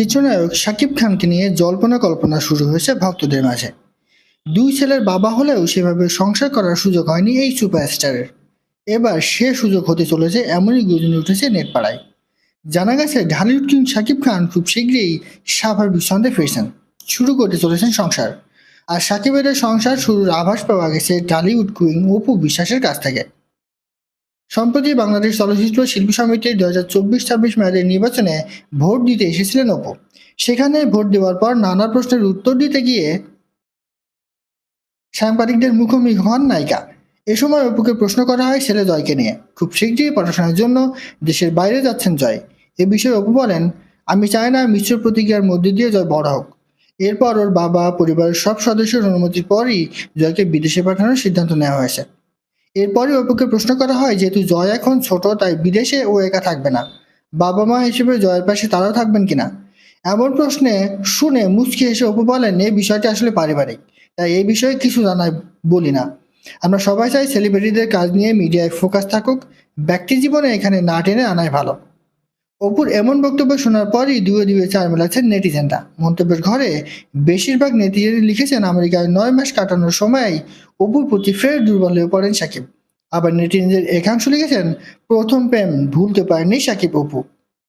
চিত্রনায়ক শাকিব খানকে নিয়ে জল্পনা কল্পনা শুরু হয়েছে ভক্তদের মাঝে। দুই ছেলের বাবা হলেও সেভাবে সংসার করার সুযোগ হয়নি এই সুপারস্টারের। এবার সে সুযোগ হতে চলেছে এমনই গুজনে উঠেছে নেটপাড়ায়। জানা গেছে, ঢালিউড কিং শাকিব খান খুব শীঘ্রই স্বাভাবিক ছন্দে ফিরছেন। শুরু করতে চলেছেন সংসার। আর সাকিবের সংসার শুরুর আভাস পাওয়া গেছে ঢালিউড কুইং অপু বিশ্বাসের কাছ থেকে। সম্প্রতি বাংলাদেশ চলচ্চিত্র শিল্পী সমিতির দু হাজার চব্বিশ ছাব্বিশ মেয়াদের নির্বাচনে ভোট দিতে এসেছিলেন অপু। সেখানে ভোট দেওয়ার পর নানা প্রশ্নের উত্তর দিতে গিয়ে সাংবাদিকদের মুখোমুখি হন নায়িকা। এ সময় অপুকে প্রশ্ন করা হয় ছেলে জয়কে নিয়ে। খুব শীঘ্রই পড়াশোনার জন্য দেশের বাইরে যাচ্ছেন জয়। এ বিষয়ে অপু বলেন, আমি চাই না মিশ্র প্রতিক্রিয়ার মধ্যে দিয়ে জয় বড় হোক। এরপর ওর বাবা, পরিবারের সব সদস্যের অনুমতির পরই জয়কে বিদেশে পাঠানোর সিদ্ধান্ত নেওয়া হয়েছে। এরপরই অপুকে প্রশ্ন করা হয়, যেহেতু জয় এখন ছোট, তাই বিদেশে ও একা থাকবে না। বাবা মা হিসেবে জয়ের পাশে তারাও থাকবেন কিনা? এমন প্রশ্নে শুনে মুচকি হেসে অপু বলেন এই বিষয়টি আসলে পারিবারিক, তাই এই বিষয়ে কিছু জানাই বলি না। আমরা সবাই চাই সেলিব্রিটিদের কাজ নিয়ে মিডিয়ায় ফোকাস থাকুক। ব্যক্তি জীবনে এখানে না টেনে আনাই ভালো। অপুর এমন বক্তব্য শোনার পরই দুয়ে দুয়ে চার মেলাচ্ছেন নেটিজেনরা। মন্তব্যের ঘরে বেশিরভাগ নেটিজেন লিখেছেন, আমেরিকায় নয় মাস কাটানোর সময় অপুর প্রতি ফের দুর্বল হয়ে পড়েন সাকিব। আবার নেটিজেনদের একাংশ লিখেছেন, প্রথম প্রেম ভুলতে পারেননি সাকিব অপু।